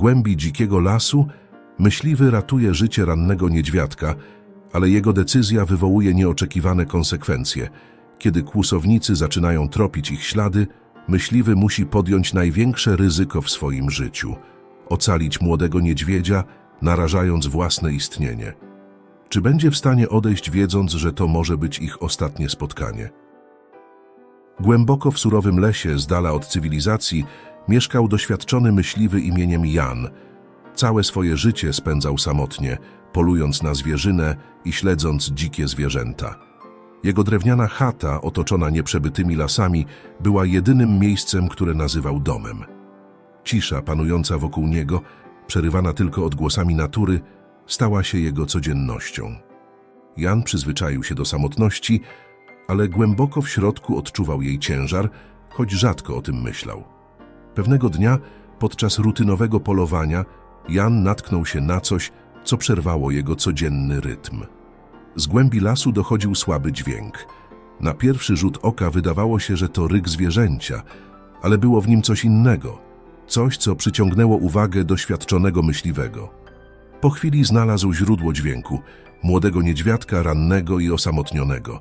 głębi dzikiego lasu, myśliwy ratuje życie rannego niedźwiadka, ale jego decyzja wywołuje nieoczekiwane konsekwencje. Kiedy kłusownicy zaczynają tropić ich ślady, myśliwy musi podjąć największe ryzyko w swoim życiu ocalić młodego niedźwiedzia, narażając własne istnienie. Czy będzie w stanie odejść, wiedząc, że to może być ich ostatnie spotkanie? Głęboko w surowym lesie, z dala od cywilizacji, mieszkał doświadczony myśliwy imieniem Jan. Całe swoje życie spędzał samotnie, polując na zwierzynę i śledząc dzikie zwierzęta. Jego drewniana chata, otoczona nieprzebytymi lasami, była jedynym miejscem, które nazywał domem. Cisza panująca wokół niego, przerywana tylko odgłosami natury, stała się jego codziennością. Jan przyzwyczaił się do samotności, ale głęboko w środku odczuwał jej ciężar, choć rzadko o tym myślał. Pewnego dnia, podczas rutynowego polowania, Jan natknął się na coś, co przerwało jego codzienny rytm. Z głębi lasu dochodził słaby dźwięk. Na pierwszy rzut oka wydawało się, że to ryk zwierzęcia, ale było w nim coś innego – coś, co przyciągnęło uwagę doświadczonego myśliwego. Po chwili znalazł źródło dźwięku, młodego niedźwiadka rannego i osamotnionego.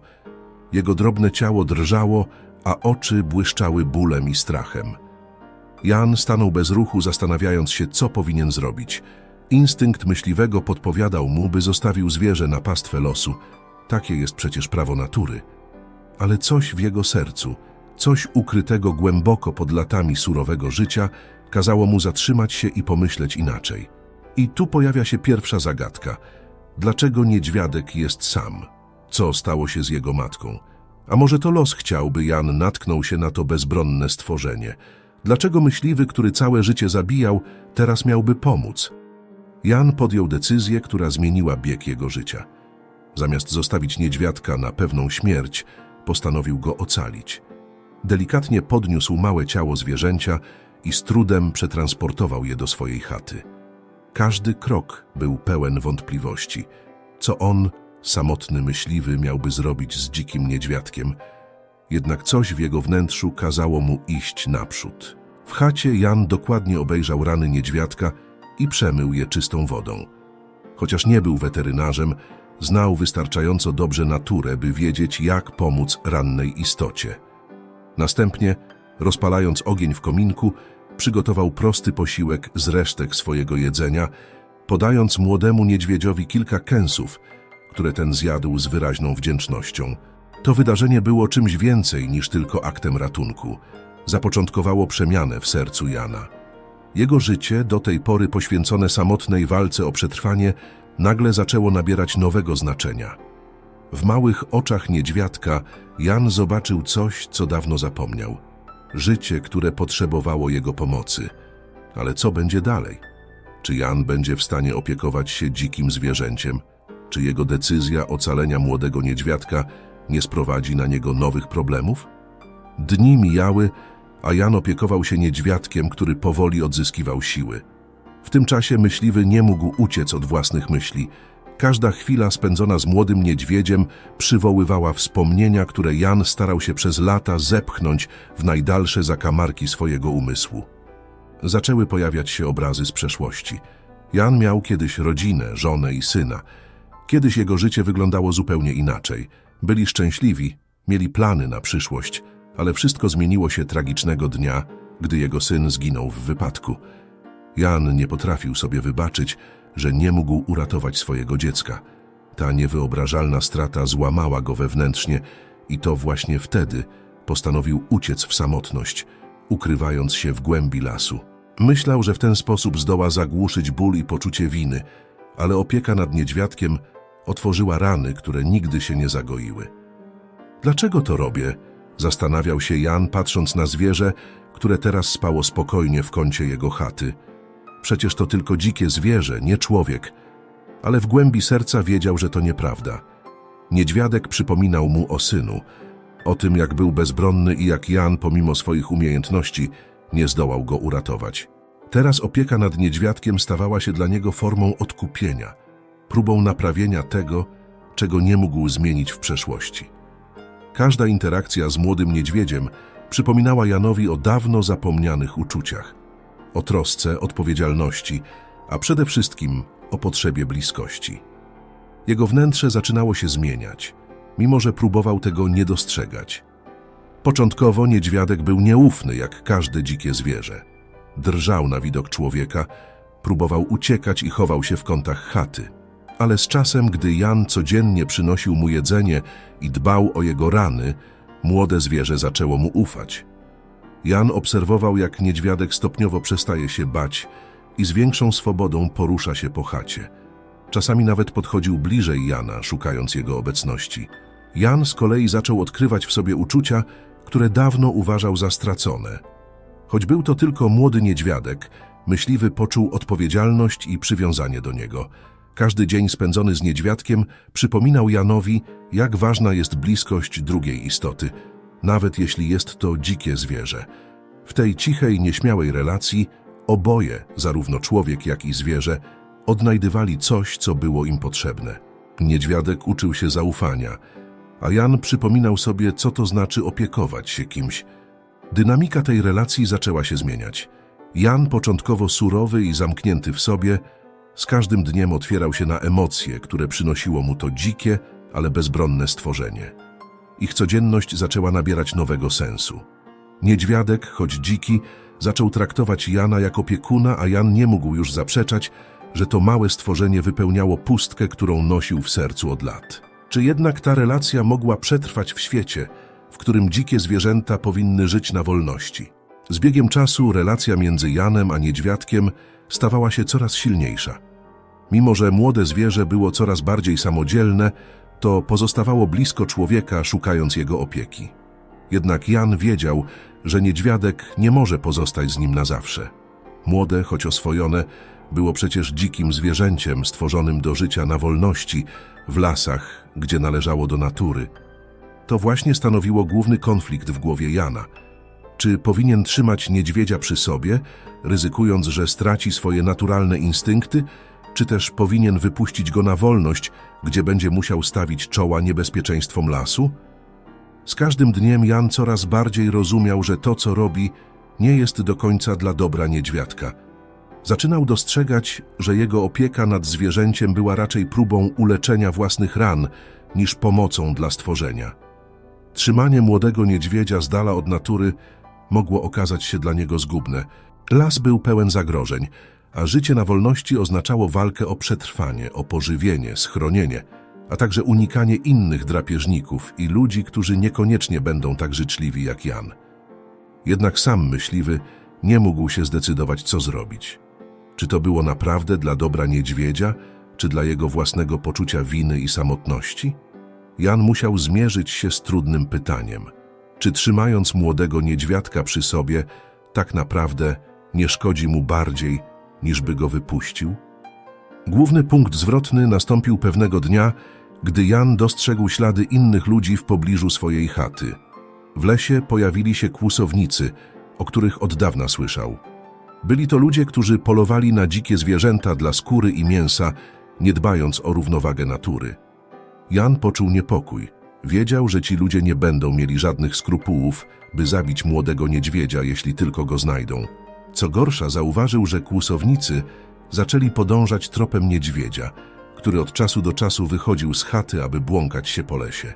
Jego drobne ciało drżało, a oczy błyszczały bólem i strachem. Jan stanął bez ruchu, zastanawiając się, co powinien zrobić. Instynkt myśliwego podpowiadał mu, by zostawił zwierzę na pastwę losu. Takie jest przecież prawo natury. Ale coś w jego sercu, coś ukrytego głęboko pod latami surowego życia, kazało mu zatrzymać się i pomyśleć inaczej. I tu pojawia się pierwsza zagadka. Dlaczego niedźwiadek jest sam? Co stało się z jego matką? A może to los chciał, by Jan natknął się na to bezbronne stworzenie? Dlaczego myśliwy, który całe życie zabijał, teraz miałby pomóc? Jan podjął decyzję, która zmieniła bieg jego życia. Zamiast zostawić niedźwiadka na pewną śmierć, postanowił go ocalić. Delikatnie podniósł małe ciało zwierzęcia i z trudem przetransportował je do swojej chaty. Każdy krok był pełen wątpliwości. Co on, samotny myśliwy, miałby zrobić z dzikim niedźwiadkiem? Jednak coś w jego wnętrzu kazało mu iść naprzód. W chacie Jan dokładnie obejrzał rany niedźwiadka i przemył je czystą wodą. Chociaż nie był weterynarzem, znał wystarczająco dobrze naturę, by wiedzieć, jak pomóc rannej istocie. Następnie rozpalając ogień w kominku, przygotował prosty posiłek z resztek swojego jedzenia, podając młodemu niedźwiedziowi kilka kęsów, które ten zjadł z wyraźną wdzięcznością. To wydarzenie było czymś więcej niż tylko aktem ratunku. Zapoczątkowało przemianę w sercu Jana. Jego życie, do tej pory poświęcone samotnej walce o przetrwanie, nagle zaczęło nabierać nowego znaczenia. W małych oczach niedźwiadka Jan zobaczył coś, co dawno zapomniał – życie, które potrzebowało jego pomocy. Ale co będzie dalej? Czy Jan będzie w stanie opiekować się dzikim zwierzęciem? Czy jego decyzja ocalenia młodego niedźwiadka nie sprowadzi na niego nowych problemów? Dni mijały, a Jan opiekował się niedźwiadkiem, który powoli odzyskiwał siły. W tym czasie myśliwy nie mógł uciec od własnych myśli, Każda chwila spędzona z młodym niedźwiedziem przywoływała wspomnienia, które Jan starał się przez lata zepchnąć w najdalsze zakamarki swojego umysłu. Zaczęły pojawiać się obrazy z przeszłości. Jan miał kiedyś rodzinę, żonę i syna. Kiedyś jego życie wyglądało zupełnie inaczej. Byli szczęśliwi, mieli plany na przyszłość, ale wszystko zmieniło się tragicznego dnia, gdy jego syn zginął w wypadku. Jan nie potrafił sobie wybaczyć, że nie mógł uratować swojego dziecka. Ta niewyobrażalna strata złamała go wewnętrznie i to właśnie wtedy postanowił uciec w samotność, ukrywając się w głębi lasu. Myślał, że w ten sposób zdoła zagłuszyć ból i poczucie winy, ale opieka nad niedźwiadkiem otworzyła rany, które nigdy się nie zagoiły. Dlaczego to robię? Zastanawiał się Jan, patrząc na zwierzę, które teraz spało spokojnie w kącie jego chaty. Przecież to tylko dzikie zwierzę, nie człowiek. Ale w głębi serca wiedział, że to nieprawda. Niedźwiadek przypominał mu o synu, o tym, jak był bezbronny i jak Jan, pomimo swoich umiejętności, nie zdołał go uratować. Teraz opieka nad niedźwiadkiem stawała się dla niego formą odkupienia, próbą naprawienia tego, czego nie mógł zmienić w przeszłości. Każda interakcja z młodym niedźwiedziem przypominała Janowi o dawno zapomnianych uczuciach. o trosce, odpowiedzialności, a przede wszystkim o potrzebie bliskości. Jego wnętrze zaczynało się zmieniać, mimo że próbował tego nie dostrzegać. Początkowo niedźwiadek był nieufny, jak każde dzikie zwierzę. Drżał na widok człowieka, próbował uciekać i chował się w kątach chaty. Ale z czasem, gdy Jan codziennie przynosił mu jedzenie i dbał o jego rany, młode zwierzę zaczęło mu ufać. Jan obserwował, jak niedźwiadek stopniowo przestaje się bać i z większą swobodą porusza się po chacie. Czasami nawet podchodził bliżej Jana, szukając jego obecności. Jan z kolei zaczął odkrywać w sobie uczucia, które dawno uważał za stracone. Choć był to tylko młody niedźwiadek, myśliwy poczuł odpowiedzialność i przywiązanie do niego. Każdy dzień spędzony z niedźwiadkiem przypominał Janowi, jak ważna jest bliskość drugiej istoty, nawet jeśli jest to dzikie zwierzę. W tej cichej, nieśmiałej relacji oboje, zarówno człowiek, jak i zwierzę, odnajdywali coś, co było im potrzebne. Niedźwiadek uczył się zaufania, a Jan przypominał sobie, co to znaczy opiekować się kimś. Dynamika tej relacji zaczęła się zmieniać. Jan, początkowo surowy i zamknięty w sobie, z każdym dniem otwierał się na emocje, które przynosiło mu to dzikie, ale bezbronne stworzenie. Ich codzienność zaczęła nabierać nowego sensu. Niedźwiadek, choć dziki, zaczął traktować Jana jako opiekuna, a Jan nie mógł już zaprzeczać, że to małe stworzenie wypełniało pustkę, którą nosił w sercu od lat. Czy jednak ta relacja mogła przetrwać w świecie, w którym dzikie zwierzęta powinny żyć na wolności? Z biegiem czasu relacja między Janem a niedźwiadkiem stawała się coraz silniejsza. Mimo, że młode zwierzę było coraz bardziej samodzielne, to pozostawało blisko człowieka, szukając jego opieki. Jednak Jan wiedział, że niedźwiadek nie może pozostać z nim na zawsze. Młode, choć oswojone, było przecież dzikim zwierzęciem stworzonym do życia na wolności, w lasach, gdzie należało do natury. To właśnie stanowiło główny konflikt w głowie Jana. Czy powinien trzymać niedźwiedzia przy sobie, ryzykując, że straci swoje naturalne instynkty, czy też powinien wypuścić go na wolność, gdzie będzie musiał stawić czoła niebezpieczeństwom lasu? Z każdym dniem Jan coraz bardziej rozumiał, że to, co robi, nie jest do końca dla dobra niedźwiadka. Zaczynał dostrzegać, że jego opieka nad zwierzęciem była raczej próbą uleczenia własnych ran niż pomocą dla stworzenia. Trzymanie młodego niedźwiedzia z dala od natury mogło okazać się dla niego zgubne. Las był pełen zagrożeń, a życie na wolności oznaczało walkę o przetrwanie, o pożywienie, schronienie, a także unikanie innych drapieżników i ludzi, którzy niekoniecznie będą tak życzliwi jak Jan. Jednak sam myśliwy nie mógł się zdecydować, co zrobić. Czy to było naprawdę dla dobra niedźwiedzia, czy dla jego własnego poczucia winy i samotności? Jan musiał zmierzyć się z trudnym pytaniem. Czy trzymając młodego niedźwiadka przy sobie, tak naprawdę nie szkodzi mu bardziej, niż by go wypuścił? Główny punkt zwrotny nastąpił pewnego dnia, gdy Jan dostrzegł ślady innych ludzi w pobliżu swojej chaty. W lesie pojawili się kłusownicy, o których od dawna słyszał. Byli to ludzie, którzy polowali na dzikie zwierzęta dla skóry i mięsa, nie dbając o równowagę natury. Jan poczuł niepokój. Wiedział, że ci ludzie nie będą mieli żadnych skrupułów, by zabić młodego niedźwiedzia, jeśli tylko go znajdą. Co gorsza, zauważył, że kłusownicy zaczęli podążać tropem niedźwiedzia, który od czasu do czasu wychodził z chaty, aby błąkać się po lesie.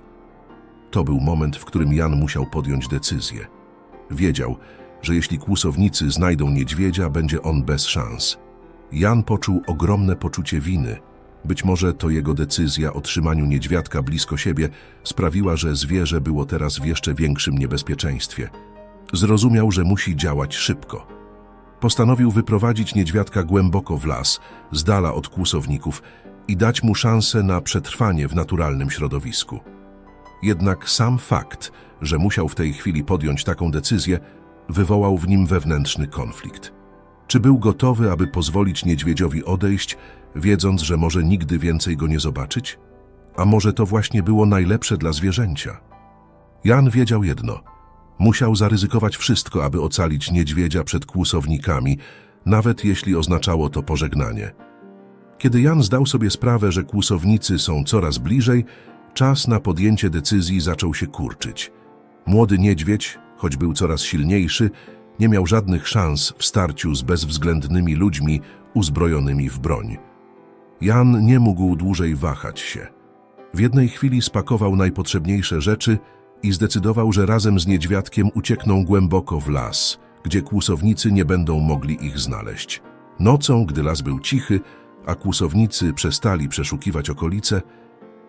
To był moment, w którym Jan musiał podjąć decyzję. Wiedział, że jeśli kłusownicy znajdą niedźwiedzia, będzie on bez szans. Jan poczuł ogromne poczucie winy. Być może to jego decyzja o trzymaniu niedźwiadka blisko siebie sprawiła, że zwierzę było teraz w jeszcze większym niebezpieczeństwie. Zrozumiał, że musi działać szybko. Postanowił wyprowadzić niedźwiadka głęboko w las, z dala od kłusowników i dać mu szansę na przetrwanie w naturalnym środowisku. Jednak sam fakt, że musiał w tej chwili podjąć taką decyzję, wywołał w nim wewnętrzny konflikt. Czy był gotowy, aby pozwolić niedźwiedziowi odejść, wiedząc, że może nigdy więcej go nie zobaczyć? A może to właśnie było najlepsze dla zwierzęcia? Jan wiedział jedno. Musiał zaryzykować wszystko, aby ocalić niedźwiedzia przed kłusownikami, nawet jeśli oznaczało to pożegnanie. Kiedy Jan zdał sobie sprawę, że kłusownicy są coraz bliżej, czas na podjęcie decyzji zaczął się kurczyć. Młody niedźwiedź, choć był coraz silniejszy, nie miał żadnych szans w starciu z bezwzględnymi ludźmi uzbrojonymi w broń. Jan nie mógł dłużej wahać się. W jednej chwili spakował najpotrzebniejsze rzeczy i zdecydował, że razem z niedźwiadkiem uciekną głęboko w las, gdzie kłusownicy nie będą mogli ich znaleźć. Nocą, gdy las był cichy, a kłusownicy przestali przeszukiwać okolice,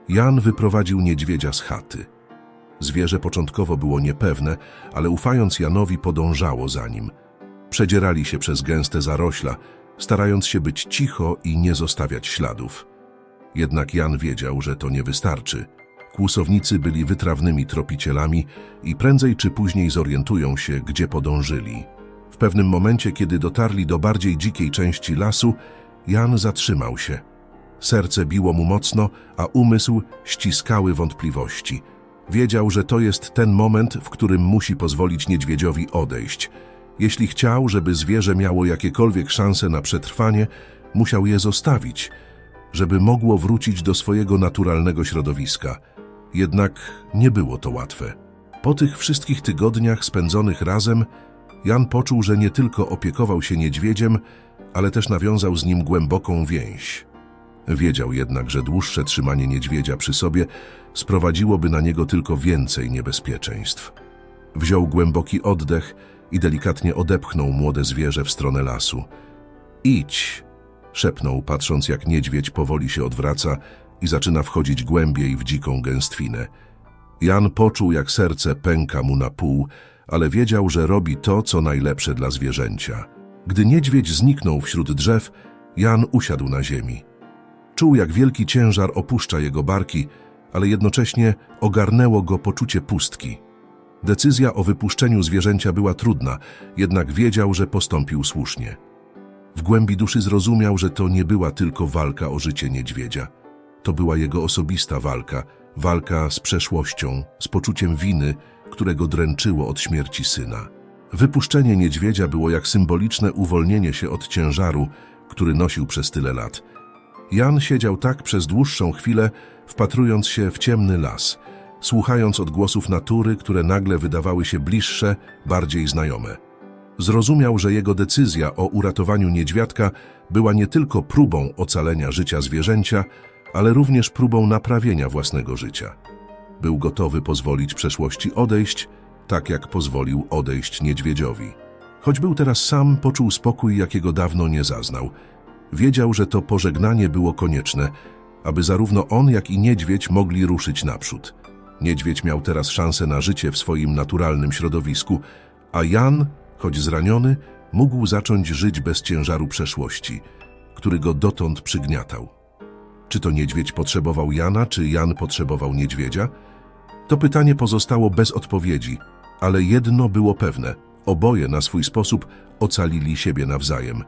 Jan wyprowadził niedźwiedzia z chaty. Zwierzę początkowo było niepewne, ale ufając Janowi podążało za nim. Przedzierali się przez gęste zarośla, starając się być cicho i nie zostawiać śladów. Jednak Jan wiedział, że to nie wystarczy. Kłusownicy byli wytrawnymi tropicielami i prędzej czy później zorientują się, gdzie podążyli. W pewnym momencie, kiedy dotarli do bardziej dzikiej części lasu, Jan zatrzymał się. Serce biło mu mocno, a umysł ściskały wątpliwości. Wiedział, że to jest ten moment, w którym musi pozwolić niedźwiedziowi odejść. Jeśli chciał, żeby zwierzę miało jakiekolwiek szanse na przetrwanie, musiał je zostawić, żeby mogło wrócić do swojego naturalnego środowiska. Jednak nie było to łatwe. Po tych wszystkich tygodniach spędzonych razem, Jan poczuł, że nie tylko opiekował się niedźwiedziem, ale też nawiązał z nim głęboką więź. Wiedział jednak, że dłuższe trzymanie niedźwiedzia przy sobie sprowadziłoby na niego tylko więcej niebezpieczeństw. Wziął głęboki oddech i delikatnie odepchnął młode zwierzę w stronę lasu. Idź, szepnął, patrząc jak niedźwiedź powoli się odwraca i zaczyna wchodzić głębiej w dziką gęstwinę. Jan poczuł, jak serce pęka mu na pół, ale wiedział, że robi to, co najlepsze dla zwierzęcia. Gdy niedźwiedź zniknął wśród drzew, Jan usiadł na ziemi. Czuł, jak wielki ciężar opuszcza jego barki, ale jednocześnie ogarnęło go poczucie pustki. Decyzja o wypuszczeniu zwierzęcia była trudna, jednak wiedział, że postąpił słusznie. W głębi duszy zrozumiał, że to nie była tylko walka o życie niedźwiedzia. To była jego osobista walka, walka z przeszłością, z poczuciem winy, którego dręczyło od śmierci syna. Wypuszczenie niedźwiedzia było jak symboliczne uwolnienie się od ciężaru, który nosił przez tyle lat. Jan siedział tak przez dłuższą chwilę, wpatrując się w ciemny las, słuchając odgłosów natury, które nagle wydawały się bliższe, bardziej znajome. Zrozumiał, że jego decyzja o uratowaniu niedźwiadka była nie tylko próbą ocalenia życia zwierzęcia, ale również próbą naprawienia własnego życia. Był gotowy pozwolić przeszłości odejść, tak jak pozwolił odejść niedźwiedziowi. Choć był teraz sam, poczuł spokój, jakiego dawno nie zaznał. Wiedział, że to pożegnanie było konieczne, aby zarówno on, jak i niedźwiedź mogli ruszyć naprzód. Niedźwiedź miał teraz szansę na życie w swoim naturalnym środowisku, a Jan, choć zraniony, mógł zacząć żyć bez ciężaru przeszłości, który go dotąd przygniatał. Czy to niedźwiedź potrzebował Jana, czy Jan potrzebował niedźwiedzia? To pytanie pozostało bez odpowiedzi, ale jedno było pewne: oboje na swój sposób ocalili siebie nawzajem.